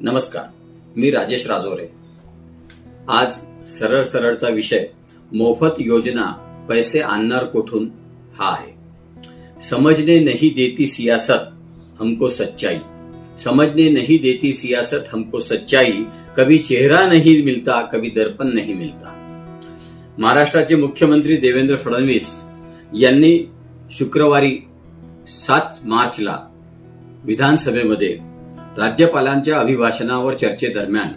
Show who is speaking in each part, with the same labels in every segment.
Speaker 1: नमस्कार मी राजेश राजोरे. आज सरळ सरळचा विषय मोफत योजना पैसे आणणार कुठून? हा आहे. समजने नहीं देती सियासत हमको सच्चाई. समझने नहीं देती सियासत हमको सच्चाई. कभी चेहरा नहीं मिलता कभी दर्पण नहीं मिलता. महाराष्ट्राचे मुख्यमंत्री देवेंद्र फडणवीस यांनी शुक्रवारी सात मार्चला विधानसभेमध्ये राज्यपालांच्या अभिभाषणावर चर्चेदरम्यान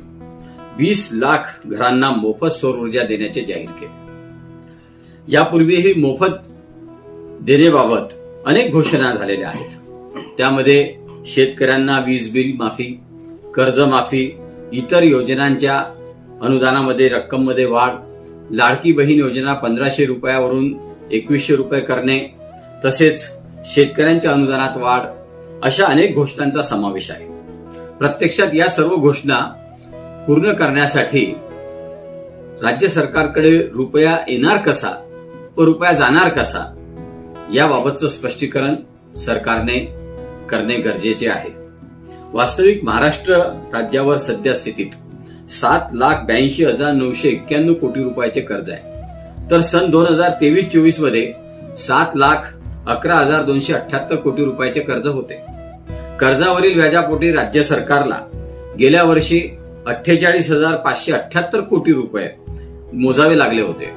Speaker 1: वीस लाख घरांना मोफत सौर ऊर्जा देण्याचे जाहीर केले. यापूर्वीही मोफत देण्याबाबत अनेक घोषणा झालेल्या आहेत. त्यामध्ये शेतकऱ्यांना वीज बिल माफी कर्जमाफी इतर योजनांच्या अनुदानामध्ये रक्कममध्ये वाढ लाडकी बहीण योजना पंधराशे रुपयावरून एकवीसशे रुपये करणे तसेच शेतकऱ्यांच्या अनुदानात वाढ अशा अनेक घोषणांचा समावेश आहे. प्रत्यक्षात या सर्व घोषणा पूर्ण करण्यासाठी राज्य सरकारकडे रुपया येणार कसा व रुपया जाणार कसा याबाबतचं स्पष्टीकरण सरकारने करणे गरजेचे आहे. वास्तविक महाराष्ट्र राज्यावर सध्या स्थितीत सात लाख ब्याऐंशी हजार नऊशे एक्क्याण्णव कोटी रुपयाचे कर्ज आहे. तर सन दोन हजार तेवीस चोवीसमध्ये सात लाख अकरा हजार दोनशे अठ्याहत्तर कोटी रुपयाचे कर्ज होते. कर्जावरील व्याजापोटी राज्य सरकारला गेल्या वर्षी अठ्ठेचाळीस हजार पाचशे अठ्याहत्तर कोटी रुपये मोजावे लागले होते.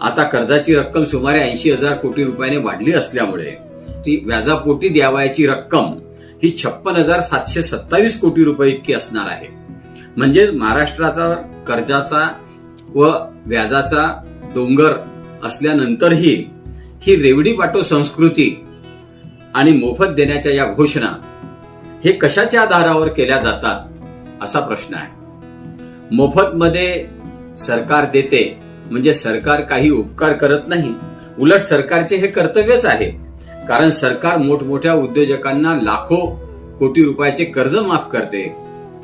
Speaker 1: आता कर्जाची रक्कम सुमारे ऐंशी हजार कोटी रुपयाने वाढली असल्यामुळे ती व्याजापोटी द्यावयाची रक्कम ही छप्पन हजार सातशे सत्तावीस कोटी रुपये इतकी असणार आहे. म्हणजेच महाराष्ट्राचा कर्जाचा व व्याजाचा डोंगर असल्यानंतरही ही रेवडी पाटो संस्कृती आणि मोफत देण्याच्या या घोषणा हे कशाच्या आधारावर केल्या जातात? असा प्रश्न आहे. मोफत मध्ये सरकार देते म्हणजे सरकार काही उपकार करत नाही. उलट सरकारचे हे कर्तव्यच आहे. कारण सरकार मोठमोठ्या उद्योजकांना लाखो कोटी रुपयाचे कर्ज माफ करते.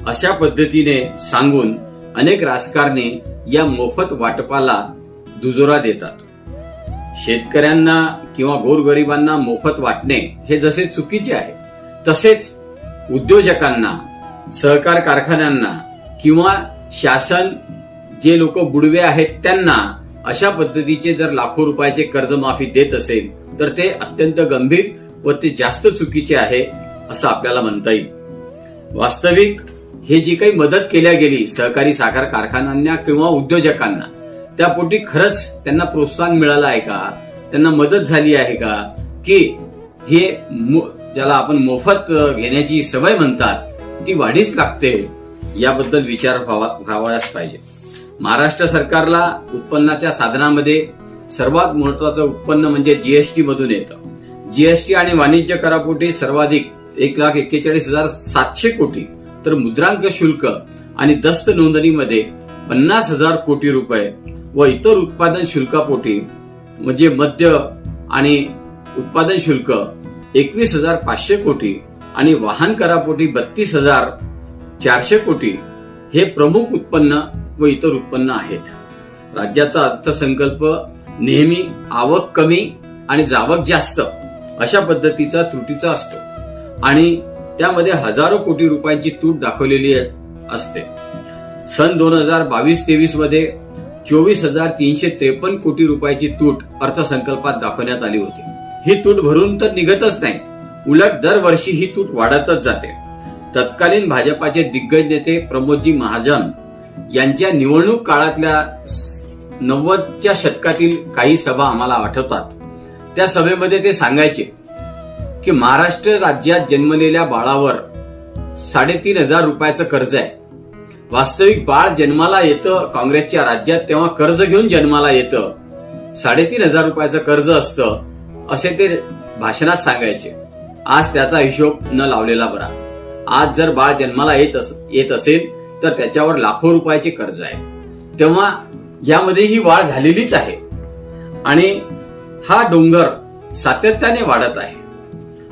Speaker 1: अशा पद्धतीने सांगून अनेक राजकारणी या मोफत वाटपाला दुजोरा देतात. शेतकऱ्यांना किंवा गोरगरिबांना मोफत वाटणे हे जसे चुकीचे आहे तसेच उद्योजकांना सहकार कारखान्यांना किंवा शासन जे लोक बुडवे आहेत त्यांना अशा पद्धतीचे जर लाखो रुपयाचे कर्जमाफी देत असेल तर ते अत्यंत गंभीर व ते जास्त चुकीचे आहे असं आपल्याला म्हणता येईल. वास्तविक हे जी काही मदत केल्या गेली सहकारी साखर कारखान्यांना किंवा उद्योजकांना त्यापोटी खरंच त्यांना प्रोत्साहन मिळालं आहे का? त्यांना मदत झाली आहे का? की हे ज्याला आपण मोफत घेण्याची सवय म्हणतात ती वाढीच लागते याबद्दल विचार व्हावा व्हावाच पाहिजे. महाराष्ट्र सरकारला उत्पन्नाच्या साधनामध्ये सर्वात महत्वाचं उत्पन्न म्हणजे जीएसटी मधून येतं. जीएसटी आणि वाणिज्य करापोटी सर्वाधिक एक लाख एक्केचाळीस हजार सातशे कोटी तर मुद्रांक शुल्क आणि दस्त नोंदणीमध्ये पन्नास हजार कोटी रुपये व इतर उत्पादन शुल्कापोटी म्हणजे मद्य आणि उत्पादन शुल्क एकवीस हजार पाचशे कोटी आणि वाहन करापोटी बत्तीस हजार चारशे कोटी हे प्रमुख उत्पन्न व इतर उत्पन्न आहेत. राज्याचा अर्थसंकल्प नेहमी आवक कमी आणि जावक जास्त अशा पद्धतीचा त्रुटीचा असतो आणि त्यामध्ये हजारो कोटी रुपयांची तूट दाखवलेली असते. सन दोन हजार बावीस तेवीसमध्ये चोवीस हजार तीनशे त्रेपन्न कोटी रुपयाची तूट अर्थसंकल्पात दाखवण्यात आली होती. ही तूट भरून तर निघतच नाही. उलट दरवर्षी ही तूट वाढतच जाते. तत्कालीन भाजपाचे दिग्गज नेते प्रमोदजी महाजन यांच्या निवडणूक काळातल्या नव्वदच्या शतकातील काही सभा आम्हाला आठवतात. त्या सभेमध्ये ते सांगायचे की महाराष्ट्र राज्यात जन्मलेल्या बाळावर साडेतीन हजार रुपयाचं कर्ज आहे. वास्तविक बाळ जन्माला येतं काँग्रेसच्या राज्यात तेव्हा कर्ज घेऊन जन्माला येतं. साडेतीन हजार रुपयाचं कर्ज असतं. असे ते भाषणात सांगायचे. आज त्याचा हिशोब न लावलेला बरा. आज जर बाळ जन्माला येत अस- येत असेल तर त्याच्यावर लाखो रुपयाचे कर्ज आहे. तेव्हा यामध्ये ही वाढ झालेलीच आहे. आणि हा डोंगर सातत्याने वाढत आहे.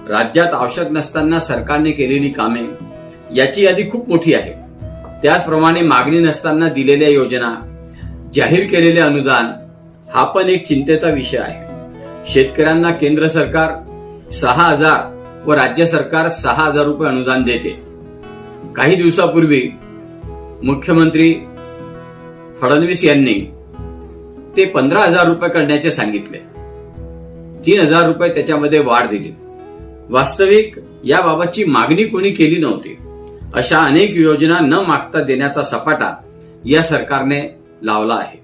Speaker 1: राज्यात आवश्यक नसताना सरकारने केलेली कामे याची यादी खूप मोठी आहे. त्याचप्रमाणे मागणी नसताना दिलेल्या योजना जाहीर केलेले अनुदान हा पण एक चिंतेचा विषय आहे. शेतकऱ्यांना केंद्र सरकार सहा हजार व राज्य सरकार सहा हजार रुपये अनुदान देते. काही दिवसापूर्वी मुख्यमंत्री फडणवीस यांनी ते पंधरा हजार रुपये करण्याचे सांगितले. तीन हजार रुपये त्याच्यामध्ये वाढ दिली. वास्तविक याबाबतची मागणी कोणी केली नव्हती. अशा अनेक योजना न मागता देण्याचा सपाटा या सरकारने लावला आहे.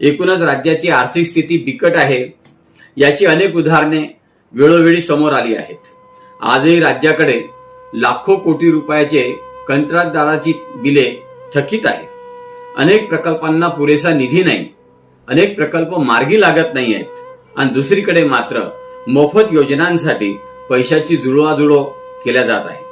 Speaker 1: एकूणच राज्याची आर्थिक स्थिती बिकट आहे. याची अनेक उदाहरणे वेळोवेळी समोर आली आहेत. आजही राज्याकडे लाखो कोटी रुपयाचे कंत्राटदाराची बिले थकीत आहेत. अनेक प्रकल्पांना पुरेसा निधी नाही. अनेक प्रकल्प मार्गी लागत नाही आहेत. आणि दुसरीकडे मात्र मोफत योजनांसाठी पैशाची जुळवाजुळव केल्या जात आहे.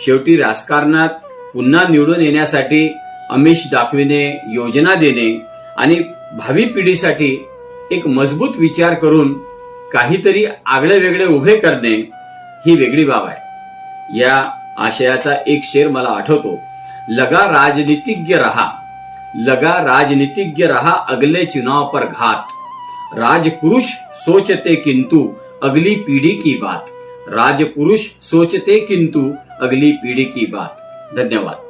Speaker 1: शेवटी राजकारणात पुन्हा निवडून येण्यासाठी अमिष दाखविणे योजना देणे आणि भावी पिढीसाठी एक मजबूत विचार करून काहीतरी आगळे वेगळे उभे करणे ही वेगळी बाब आहे. या आशयाचा एक शेर मला आठवतो. लगा राजनीतिज्ञ रहा लगा राजनीतिज्ञ रहा अगले चुनाव पर घात. राजपुरुष सोचते किंतु अगली पीढ़ी की बात. राजपुरुष सोचते किंतु अगली पीढ़ी की बात. धन्यवाद.